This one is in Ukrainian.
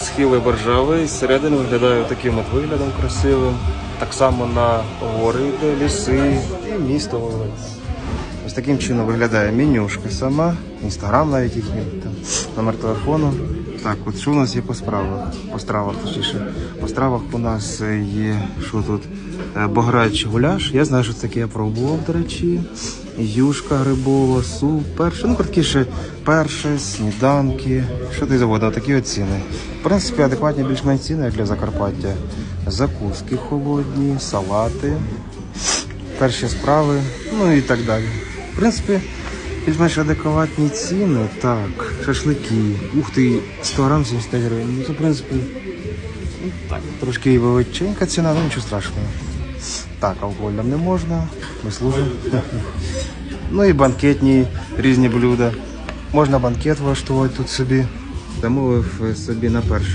Схили боржави, зсередини виглядає таким от виглядом красивим. Так само на гори йде, ліси і місто виглядає. Ось таким чином виглядає менюшка сама, інстаграм навіть їхній, там, номер телефону. Так, от що у нас є по справах? По стравах, точніше. По стравах у нас є, що тут? Е, Бограч гуляш. Я знаю, що це таке я пробував, до речі. Юшка грибова, суп, перше. Ну, коротше, перше, сніданки. Що ти заводив? Такі от ціни. В принципі, адекватні більш-менш ціни, для Закарпаття. Закуски холодні, салати перші справи, ну і так далі. В принципі, більш-менш адекватні ціни. Так, шашлики. Ух ти, 100 грам 75 гривень. Ну, це, в принципі, так, трошки величенька ціна, ну нічого страшного. Так, алкоголь нам не можна, ми служимо. Ну і банкетні різні блюда. Можна банкет влаштувати тут собі. Замовив собі на перше